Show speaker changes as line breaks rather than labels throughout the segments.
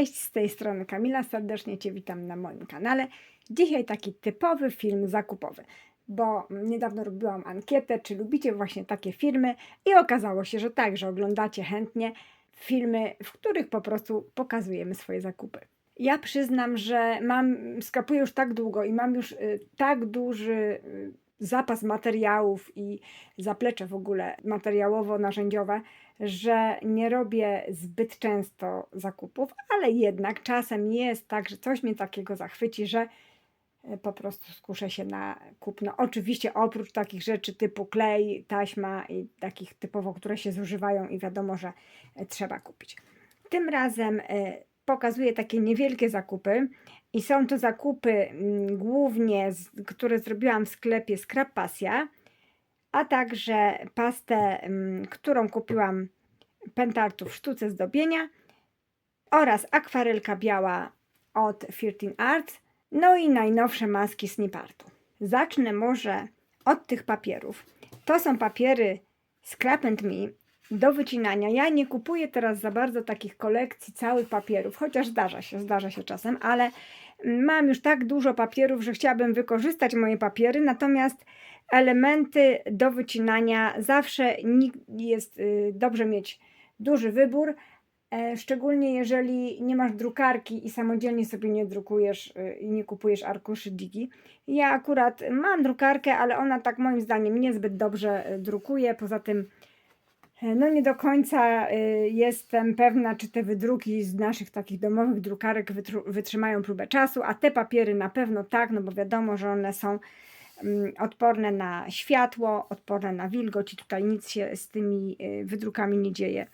Cześć, z tej strony Kamila, serdecznie Cię witam na moim kanale. Dzisiaj taki typowy film zakupowy, bo niedawno robiłam ankietę, czy lubicie właśnie takie filmy i okazało się, że tak, że oglądacie chętnie filmy, w których po prostu pokazujemy swoje zakupy. Ja przyznam, że mam, skapuję już tak długo i mam już y, tak duży y, zapas materiałów i zaplecze w ogóle materiałowo-narzędziowe, że nie robię zbyt często zakupów, ale jednak czasem jest tak, że coś mnie takiego zachwyci, że e, po prostu skuszę się na kupno. Oczywiście oprócz takich rzeczy typu klej, taśma i takich typowo, które się zużywają i wiadomo, że e, trzeba kupić. Tym razem e, pokazuję takie niewielkie zakupy i są to zakupy mm, głównie, które zrobiłam w sklepie Scrap Pasja, a także pastę, mm, którą kupiłam pentartu w sztuce zdobienia oraz akwarelka biała od 13 Arts, no i najnowsze maski Snipartu. Zacznę może od tych papierów. To są papiery Scrap and Me do wycinania. Ja nie kupuję teraz za bardzo takich kolekcji całych papierów, chociaż zdarza się, zdarza się czasem, ale mam już tak dużo papierów, że chciałabym wykorzystać moje papiery, natomiast elementy do wycinania zawsze jest y, dobrze mieć duży wybór, e, szczególnie jeżeli nie masz drukarki i samodzielnie sobie nie drukujesz y, i nie kupujesz arkuszy digi. Ja akurat mam drukarkę, ale ona tak moim zdaniem niezbyt dobrze y, drukuje, poza tym e, no nie do końca jestem pewna, czy te wydruki z naszych takich domowych drukarek wytrzymają próbę czasu, a te papiery na pewno tak, no bo wiadomo, że one są odporne na światło, odporne na wilgoć i tutaj nic się z tymi y, wydrukami nie dzieje,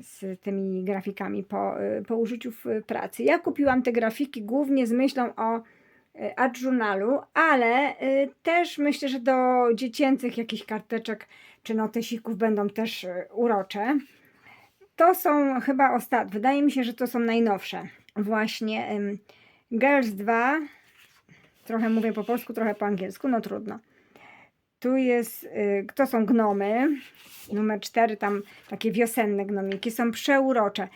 z tymi grafikami po, y, po użyciu w pracy. Ja kupiłam te grafiki głównie z myślą o y, art ale też myślę, że do dziecięcych jakichś karteczek czy notesików będą też urocze. To są chyba ostatnie, wydaje mi się, że to są najnowsze. Właśnie Girls 2 Trochę mówię po polsku, trochę po angielsku, no trudno. Tu jest, y, to są gnomy, numer 4, tam takie wiosenne gnomiki, są przeurocze.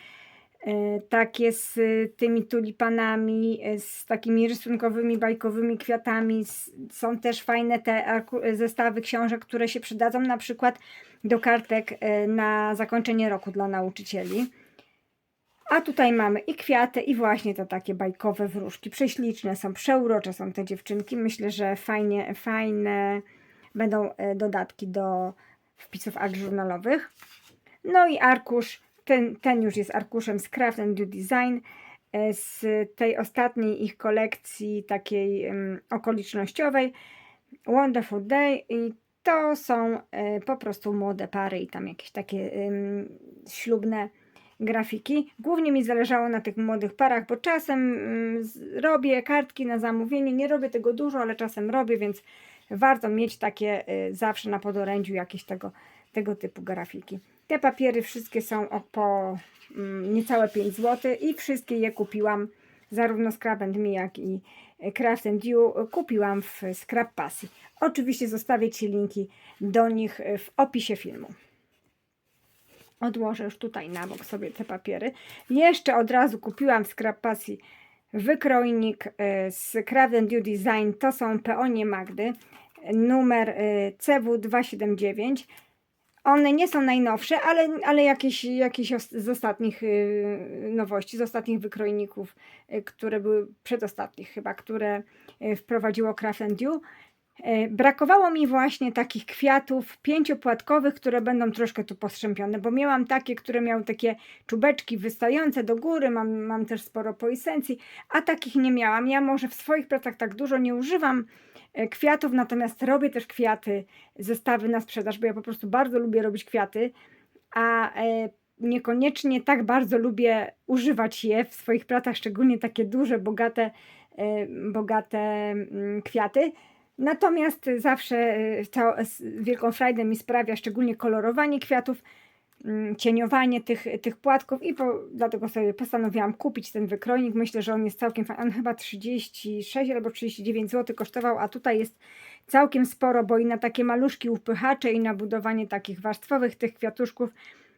Y, takie z tymi tulipanami, y, z takimi rysunkowymi, bajkowymi kwiatami. Są też fajne te zestawy książek, które się przydadzą na przykład do kartek na zakończenie roku dla nauczycieli. A tutaj mamy i kwiaty, i właśnie to takie bajkowe wróżki. Prześliczne są, przeurocze są te dziewczynki. Myślę, że fajnie, fajne będą e, dodatki do wpisów akt żurnalowych. No i arkusz, ten, ten już jest arkuszem z Craft and Do Design e, z tej ostatniej ich kolekcji takiej um, okolicznościowej Wonderful Day i to są e, po prostu młode pary i tam jakieś takie ślubne grafiki. Głównie mi zależało na tych młodych parach, bo czasem mm, robię kartki na zamówienie. Nie robię tego dużo, ale czasem robię, więc warto mieć takie y, zawsze na podorędziu jakieś tego, tego typu grafiki. Te papiery wszystkie są po mm, niecałe 5 zł i wszystkie je kupiłam zarówno Scrap Me, jak i Craft and You kupiłam w Scrap Pasji. Oczywiście zostawię Ci linki do nich w opisie filmu. Odłożę już tutaj na bok sobie te papiery. Jeszcze od razu kupiłam w Scrap Pasji wykrojnik y, z Craft Do Design. To są peonie Magdy. Numer y, CW279. One nie są najnowsze, ale, ale jakieś, jakieś z ostatnich y, nowości, z ostatnich wykrojników, które były przedostatnich chyba, które wprowadziło Craft Do. E, brakowało mi właśnie takich kwiatów pięciopłatkowych, które będą troszkę tu postrzępione, bo miałam takie, które miały takie czubeczki wystające do góry, mam, mam też sporo po esencji, a takich nie miałam. Ja może w swoich pracach tak dużo nie używam e, kwiatów, natomiast robię też kwiaty, zestawy na sprzedaż, bo ja po prostu bardzo lubię robić kwiaty, a e, niekoniecznie tak bardzo lubię używać je w swoich pracach, szczególnie takie duże, bogate, bogate mm, kwiaty. Natomiast zawsze y, wielką frajdę mi sprawia szczególnie kolorowanie kwiatów, mm, cieniowanie tych, tych płatków i po, dlatego sobie postanowiłam kupić ten wykrojnik. Myślę, że on jest całkiem fajny. On chyba 36 albo 39 zł kosztował, a tutaj jest całkiem sporo, bo i na takie maluszki upychacze i na budowanie takich warstwowych tych kwiatuszków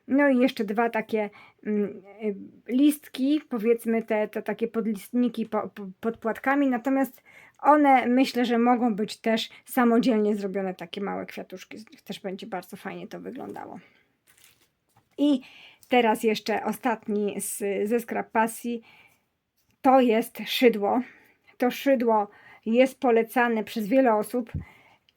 No i jeszcze dwa takie mm, y, listki, powiedzmy te, te takie podlistniki po, po, pod płatkami, natomiast one myślę, że mogą być też samodzielnie zrobione takie małe kwiatuszki, też będzie bardzo fajnie to wyglądało. I teraz jeszcze ostatni z, ze skrap pasji, to jest szydło. To szydło jest polecane przez wiele osób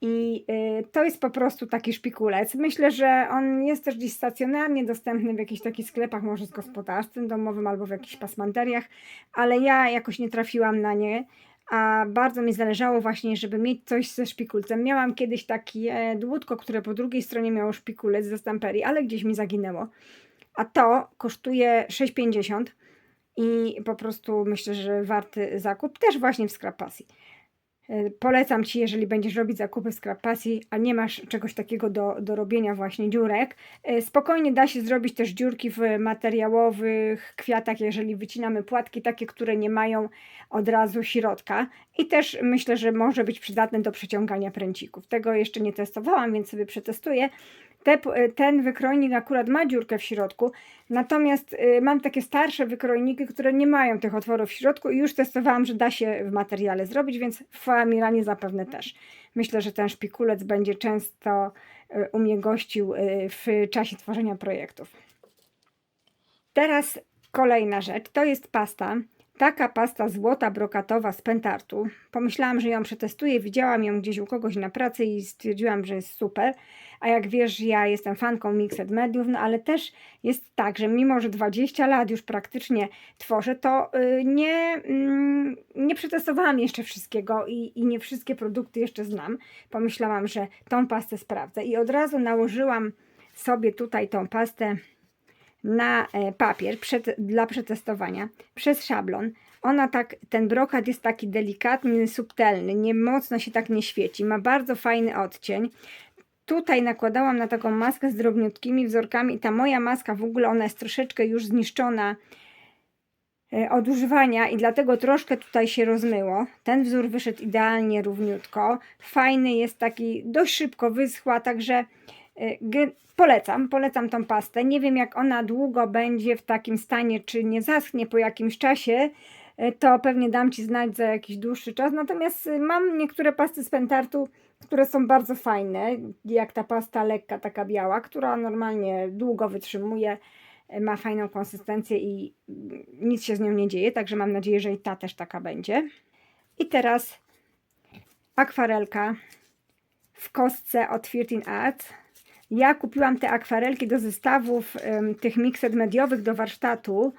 i y, to jest po prostu taki szpikulec. Myślę, że on jest też gdzieś stacjonarnie dostępny w jakichś takich sklepach, może z gospodarstwem domowym albo w jakichś pasmanteriach, ale ja jakoś nie trafiłam na nie. A bardzo mi zależało właśnie, żeby mieć coś ze szpikulcem. Miałam kiedyś takie dłutko, które po drugiej stronie miało szpikulec ze stamperii, ale gdzieś mi zaginęło. A to kosztuje 6,50 i po prostu myślę, że warty zakup też właśnie w Scrap Pasji. E, Polecam Ci, jeżeli będziesz robić zakupy w Scrap a nie masz czegoś takiego do, do robienia właśnie dziurek, e, spokojnie da się zrobić też dziurki w materiałowych kwiatach, jeżeli wycinamy płatki takie, które nie mają od razu środka i też myślę, że może być przydatne do przeciągania pręcików. Tego jeszcze nie testowałam, więc sobie przetestuję. Te, ten wykrojnik akurat ma dziurkę w środku, natomiast y, mam takie starsze wykrojniki, które nie mają tych otworów w środku i już testowałam, że da się w materiale zrobić, więc w Famiranie zapewne też. Myślę, że ten szpikulec będzie często y, u mnie gościł w czasie tworzenia projektów. Teraz kolejna rzecz, to jest pasta. Taka pasta złota brokatowa z Pentartu. Pomyślałam, że ją przetestuję, widziałam ją gdzieś u kogoś na pracy i stwierdziłam, że jest super. A jak wiesz, ja jestem fanką Mixed Mediów, no ale też jest tak, że mimo, że 20 lat już praktycznie tworzę, to y, nie, mm, nie przetestowałam jeszcze wszystkiego i, i nie wszystkie produkty jeszcze znam. Pomyślałam, że tą pastę sprawdzę i od razu nałożyłam sobie tutaj tą pastę na e, papier przed, dla przetestowania przez szablon. Ona tak, ten brokat jest taki delikatny, subtelny, nie mocno się tak nie świeci, ma bardzo fajny odcień. Tutaj nakładałam na taką maskę z drobniutkimi wzorkami ta moja maska w ogóle ona jest troszeczkę już zniszczona e, od używania i dlatego troszkę tutaj się rozmyło. Ten wzór wyszedł idealnie równiutko. Fajny jest taki, dość szybko wyschła, także e, polecam, polecam tą pastę. Nie wiem jak ona długo będzie w takim stanie, czy nie zaschnie po jakimś czasie, e, to pewnie dam Ci znać za jakiś dłuższy czas. Natomiast mam niektóre pasty z Pentartu, które są bardzo fajne, jak ta pasta lekka, taka biała, która normalnie długo wytrzymuje, ma fajną konsystencję i nic się z nią nie dzieje, także mam nadzieję, że i ta też taka będzie. I teraz akwarelka w kostce od 15 Arts. Ja kupiłam te akwarelki do zestawów ym, tych mixed mediowych do warsztatu,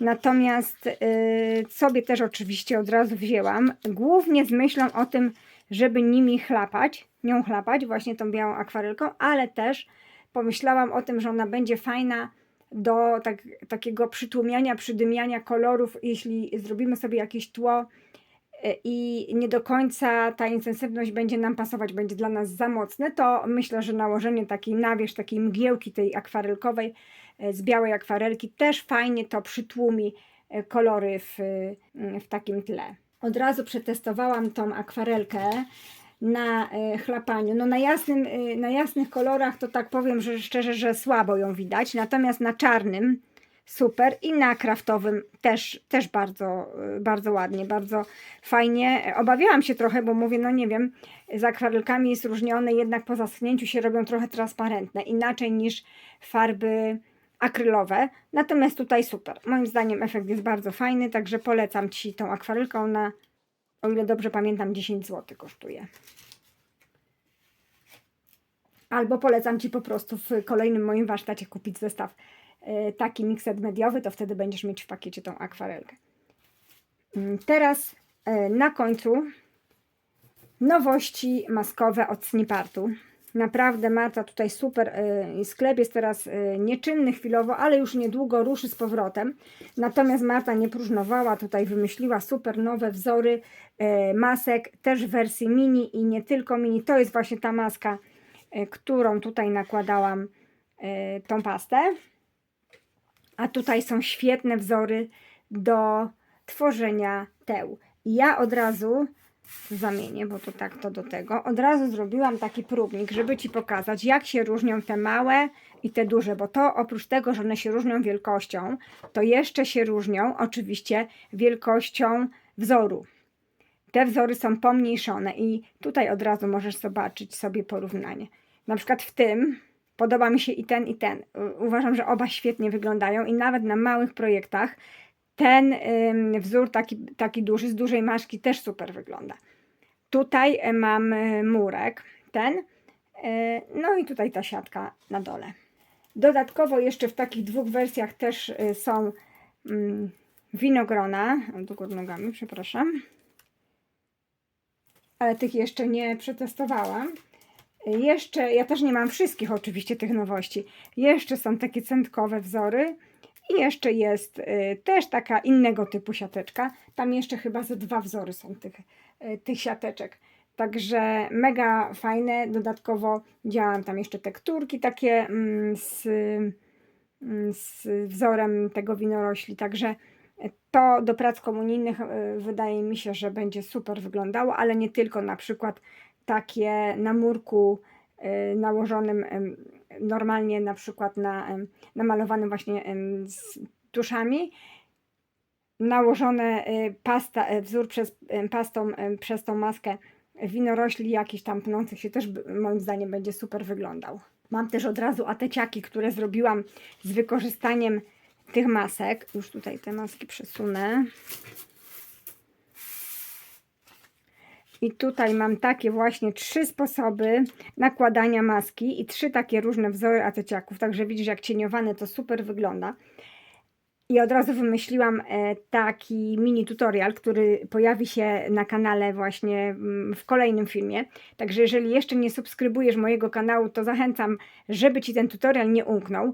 natomiast yy, sobie też oczywiście od razu wzięłam, głównie z myślą o tym, żeby nimi chlapać, nią chlapać, właśnie tą białą akwarelką, ale też pomyślałam o tym, że ona będzie fajna do tak, takiego przytłumiania, przydymiania kolorów, jeśli zrobimy sobie jakieś tło e, i nie do końca ta intensywność będzie nam pasować, będzie dla nas za mocne, to myślę, że nałożenie takiej nawierzch, takiej mgiełki tej akwarelkowej e, z białej akwarelki też fajnie to przytłumi e, kolory w, w takim tle. Od razu przetestowałam tą akwarelkę na e, chlapaniu. No na, jasnym, e, na jasnych kolorach to tak powiem, że szczerze, że słabo ją widać, natomiast na czarnym super i na kraftowym też, też bardzo, e, bardzo ładnie, bardzo fajnie. Obawiałam się trochę, bo mówię, no nie wiem, z akwarelkami jest różnione, jednak po zaschnięciu się robią trochę transparentne, inaczej niż farby akrylowe. Natomiast tutaj super. Moim zdaniem efekt jest bardzo fajny, także polecam Ci tą akwarelkę. Ona, o ile dobrze pamiętam, 10 zł kosztuje. Albo polecam Ci po prostu w kolejnym moim warsztacie kupić zestaw y, taki mixed mediowy, to wtedy będziesz mieć w pakiecie tą akwarelkę. Mm, teraz y, na końcu nowości maskowe od Snipartu. Naprawdę Marta tutaj super, y, sklep jest teraz y, nieczynny chwilowo, ale już niedługo ruszy z powrotem. Natomiast Marta nie próżnowała, tutaj wymyśliła super nowe wzory y, masek, też w wersji mini i nie tylko mini. To jest właśnie ta maska, którą tutaj nakładałam tą pastę. A tutaj są świetne wzory do tworzenia teł. Ja od razu zamienię, bo to tak to do tego. Od razu zrobiłam taki próbnik, żeby Ci pokazać, jak się różnią te małe i te duże, bo to oprócz tego, że one się różnią wielkością, to jeszcze się różnią oczywiście wielkością wzoru. Te wzory są pomniejszone i tutaj od razu możesz zobaczyć sobie porównanie. Na przykład w tym podoba mi się i ten, i ten. Uważam, że oba świetnie wyglądają i nawet na małych projektach ten wzór taki, taki duży, z dużej maszki też super wygląda. Tutaj e, mam e, murek, ten, e, no i tutaj ta siatka na dole. Dodatkowo jeszcze w takich dwóch wersjach też są mm, winogrona, do góry nogami, przepraszam, ale tych jeszcze nie przetestowałam. Jeszcze, ja też nie mam wszystkich oczywiście tych nowości. Jeszcze są takie centkowe wzory i jeszcze jest y, też taka innego typu siateczka. Tam jeszcze chyba ze dwa wzory są tych, y, tych siateczek. Także mega fajne. Dodatkowo działam tam jeszcze tekturki takie mm, z, mm, z wzorem tego winorośli. Także to do prac komunijnych y, wydaje mi się, że będzie super wyglądało, ale nie tylko na przykład takie na murku nałożonym normalnie na przykład na em, namalowanym właśnie z tuszami nałożone y, pasta, y, wzór przez pastą przez tą maskę winorośli jakichś tam pnących się też moim zdaniem będzie super wyglądał. Mam też od razu ateciaki, które zrobiłam z wykorzystaniem tych masek. Już tutaj te maski przesunę. I tutaj mam takie właśnie trzy sposoby nakładania maski i trzy takie różne wzory ateciaków. Także widzisz, jak cieniowane to super wygląda. I od razu wymyśliłam e, taki mini tutorial, który pojawi się na kanale właśnie mm, w kolejnym filmie. Także jeżeli jeszcze nie subskrybujesz mojego kanału, to zachęcam, żeby Ci ten tutorial nie umknął.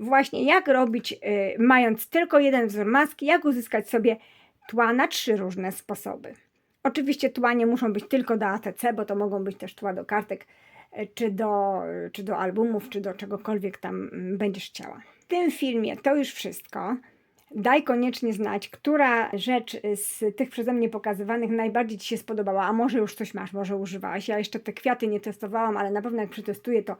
Właśnie jak robić, y, mając tylko jeden wzór maski, jak uzyskać sobie tła na trzy różne sposoby. Oczywiście tła nie muszą być tylko do ATC, bo to mogą być też tła do kartek, e, czy do, czy do albumów, czy do czegokolwiek tam mm, będziesz chciała. W tym filmie to już wszystko. Daj koniecznie znać, która rzecz z tych przeze mnie pokazywanych najbardziej Ci się spodobała, a może już coś masz, może używałaś. Ja jeszcze te kwiaty nie testowałam, ale na pewno jak przetestuję, to,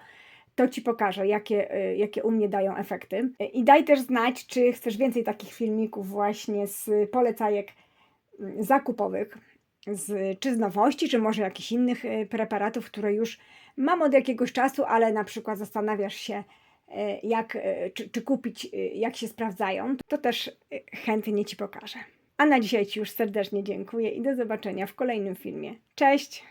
to Ci pokażę, jakie, y, jakie u mnie dają efekty. Y, I daj też znać, czy chcesz więcej takich filmików właśnie z polecajek mm, zakupowych, z, czy z nowości, czy może jakichś innych y, preparatów, które już mam od jakiegoś czasu, ale na przykład zastanawiasz się, y, jak, y, czy, czy kupić, jak się sprawdzają, to też chętnie Ci pokażę. A na dzisiaj Ci już serdecznie dziękuję i do zobaczenia w kolejnym filmie. Cześć!